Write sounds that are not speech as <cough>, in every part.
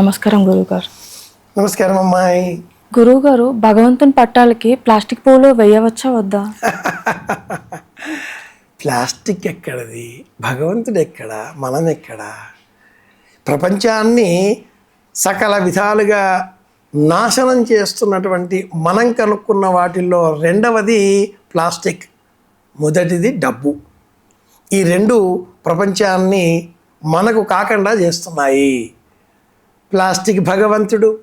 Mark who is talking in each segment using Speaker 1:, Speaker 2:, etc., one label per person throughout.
Speaker 1: నమస్కారం గురువుగారు
Speaker 2: నమస్కారం అమ్మాయి.
Speaker 1: గురువుగారు భగవంతుని పట్టాలకి ప్లాస్టిక్ పూలు వేయవచ్చా వద్దా? <laughs>
Speaker 2: ప్లాస్టిక్ ఎక్కడది? భగవంతుడు ఎక్కడ? మనం ఎక్కడ? ప్రపంచాన్ని సకల విధాలుగా నాశనం చేస్తున్నటువంటి మనం కనుక్కున్న వాటిల్లో రెండవది ప్లాస్టిక్ మొదటిది డబ్బు. ఈ రెండు ప్రపంచాన్ని మనకు కాకుండా చేస్తున్నాయి. ప్లాస్టిక్ భగవంతుడు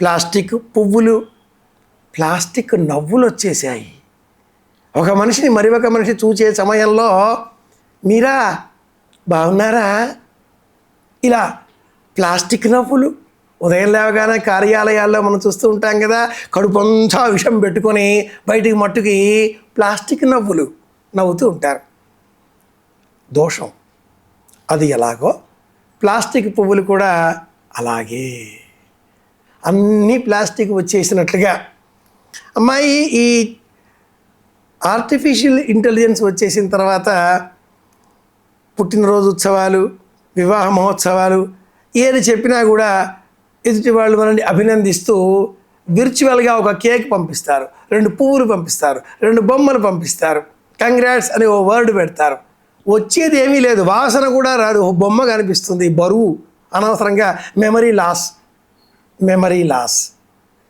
Speaker 2: ప్లాస్టిక్ పువ్వులు ప్లాస్టిక్ నవ్వులు వచ్చేసాయి ఒక మనిషిని మరి ఒక మనిషి చూసే సమయంలో మీరా బాగున్నారా? ఇలా ప్లాస్టిక్ నవ్వులు ఉదయం లేవగానే కార్యాలయాల్లో మనం చూస్తూ ఉంటాం కదా కడుపంతా విషం పెట్టుకొని బయటికి మట్టుకి ప్లాస్టిక్ నవ్వులు నవ్వుతూ ఉంటారు. దోషం. అది ఎలాగో ప్లాస్టిక్ పువ్వులు కూడా అలాగే. అన్నీ ప్లాస్టిక్ వచ్చేసినట్లుగా. అమ్మాయి ఈ ఆర్టిఫిషియల్ ఇంటెలిజెన్స్ వచ్చేసిన తర్వాత పుట్టినరోజు ఉత్సవాలు వివాహ మహోత్సవాలు ఏది చెప్పినా కూడా ఎదుటి వాళ్ళు మనల్ని అభినందిస్తూ విర్చువల్గా ఒక కేక్ పంపిస్తారు. రెండు పువ్వులు పంపిస్తారు. రెండు బొమ్మలు పంపిస్తారు. కంగ్రాట్స్ అని ఓ వర్డ్ పెడతారు. వచ్చేది ఏమీ లేదు. వాసన కూడా రాదు. ఓ బొమ్మ కనిపిస్తుంది. బరువు. అనవసరంగా memory loss memory loss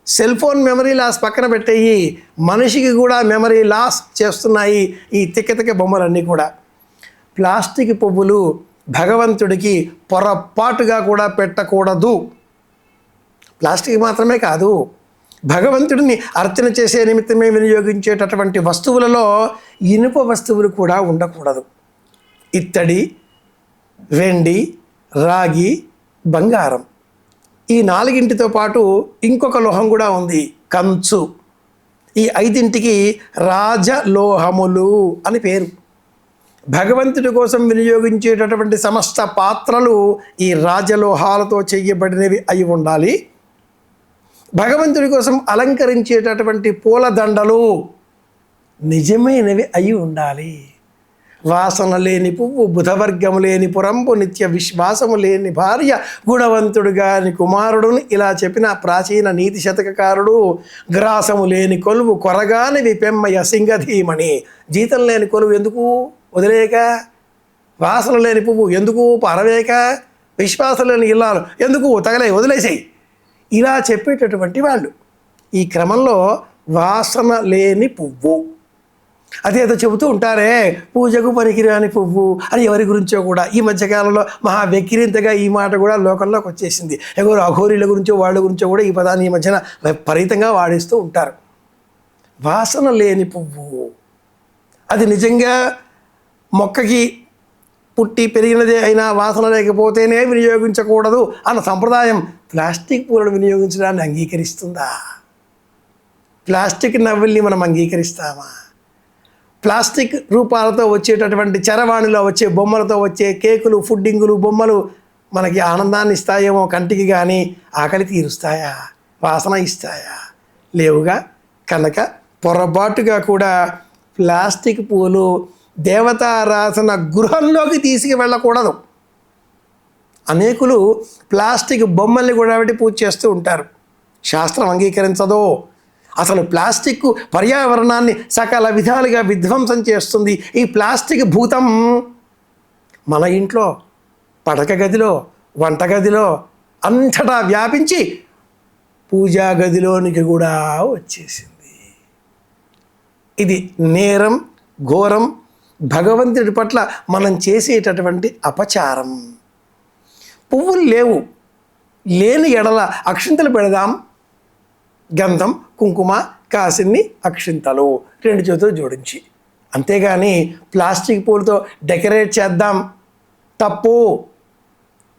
Speaker 2: cell phone memory loss పక్కన పెట్టేయి. మనిషికి కూడా మెమరీ లాస్ చేస్తున్నాయి ఈ తిక్క తిక్క బొమ్మలన్నీ కూడా. ప్లాస్టిక్ పువ్వులు భగవంతుడికి పొరపాటుగా కూడా పెట్టకూడదు. ప్లాస్టిక్ మాత్రమే కాదు. భగవంతుడిని అర్చన చేసే నిమిత్తమే వినియోగించేటటువంటి వస్తువులలో ఇనుప వస్తువులు కూడా ఉండకూడదు. ఇత్తడి వెండి రాగి బంగారం. ఈ నాలుగింటితో పాటు ఇంకొక లోహం కూడా ఉంది కంచు. ఈ ఐదింటికి రాజలోహములు అని పేరు. భగవంతుడి కోసం వినియోగించేటటువంటి సమస్త పాత్రలు ఈ రాజలోహాలతో చేయబడినవి అయి ఉండాలి. భగవంతుడి కోసం అలంకరించేటటువంటి పూలదండలు నిజమైనవి అయి ఉండాలి. వాసన లేని పువ్వు బుధవర్గము లేని పురంపు నిత్య విశ్వాసము లేని భార్య గుణవంతుడు గాని కుమారుడును ఇలా చెప్పిన ప్రాచీన నీతి శతకకారుడు గ్రాసము లేని కొలువు కొరగాని విపెమ్మయ సింగధీమణి. జీతం లేని కొలువు ఎందుకు వదిలేక వాసన లేని పువ్వు ఎందుకు పరవేక విశ్వాసం లేని ఇల్లాలు ఎందుకు తగలే వదిలేసాయి? ఇలా చెప్పేటటువంటి వాళ్ళు. ఈ క్రమంలో వాసన లేని పువ్వు. అదేదో చెబుతూ ఉంటారే పూజకు పనికిరాని పువ్వు అని ఎవరి గురించో కూడా. ఈ మధ్యకాలంలో మహా వెక్కిరింతగా ఈ మాట కూడా లోకంలోకి వచ్చేసింది. ఎవరు అఘోరీల గురించో వాళ్ళ గురించో కూడా ఈ పదాన్ని ఈ మధ్యన విపరీతంగా వాడేస్తూ ఉంటారు. వాసన లేని పువ్వు. అది నిజంగా మొక్కకి పుట్టి పెరిగినదే అయినా వాసన లేకపోతేనే వినియోగించకూడదు అన్న సంప్రదాయం ప్లాస్టిక్ పూలను వినియోగించడాన్ని అంగీకరిస్తుందా? ప్లాస్టిక్ నవ్వుల్ని మనం అంగీకరిస్తామా? ప్లాస్టిక్ రూపాలతో వచ్చేటటువంటి చరవాణిలో వచ్చే బొమ్మలతో వచ్చే కేకులు ఫుడ్డింగులు బొమ్మలు మనకి ఆనందాన్ని ఇస్తాయేమో కంటికి కానీ ఆకలి తీరుస్తాయా? వాసన ఇస్తాయా? లేవుగా? కనుక పొరపాటుగా కూడా ప్లాస్టిక్ పూలు దేవతారాధన గృహంలోకి తీసుకు వెళ్ళకూడదు అనేకులు ప్లాస్టిక్ బొమ్మల్ని కూడా పెట్టి పూజ చేస్తూ ఉంటారు. శాస్త్రం అంగీకరించదో? అసలు ప్లాస్టిక్ పర్యావరణాన్ని సకల విధాలుగా విధ్వంసం చేస్తుంది. ఈ ప్లాస్టిక్ భూతం మన ఇంట్లో పడక గదిలో వంటగదిలో అంతటా వ్యాపించి పూజా గదిలోనికి కూడా వచ్చేసింది. ఇది నేరం ఘోరం భగవంతుడి పట్ల మనం చేసేటటువంటి అపచారం. పువ్వులు లేవు. లేని ఎడల అక్షింతలు పెడదాం. గంధం కుంకుమ కాసిన్ని అక్షింతలు రెండు చేతులు జోడించి. అంతేగాని ప్లాస్టిక్ పూలతో డెకరేట్ చేద్దాం. తప్పు.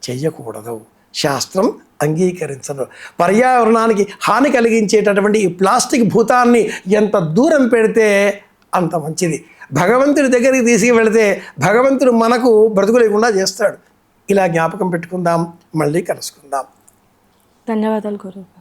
Speaker 2: చెయ్యకూడదు. శాస్త్రం అంగీకరించదు. పర్యావరణానికి హాని కలిగించేటటువంటి ఈ ప్లాస్టిక్ భూతాన్ని ఎంత దూరం పెడితే అంత మంచిది. భగవంతుడి దగ్గరికి తీసుకువెళితే భగవంతుడు మనకు బ్రతుకు లేకుండా చేస్తాడు. ఇలా జ్ఞాపకం పెట్టుకుందాం. మళ్ళీ కలుసుకుందాం.
Speaker 1: ధన్యవాదాలు గురువు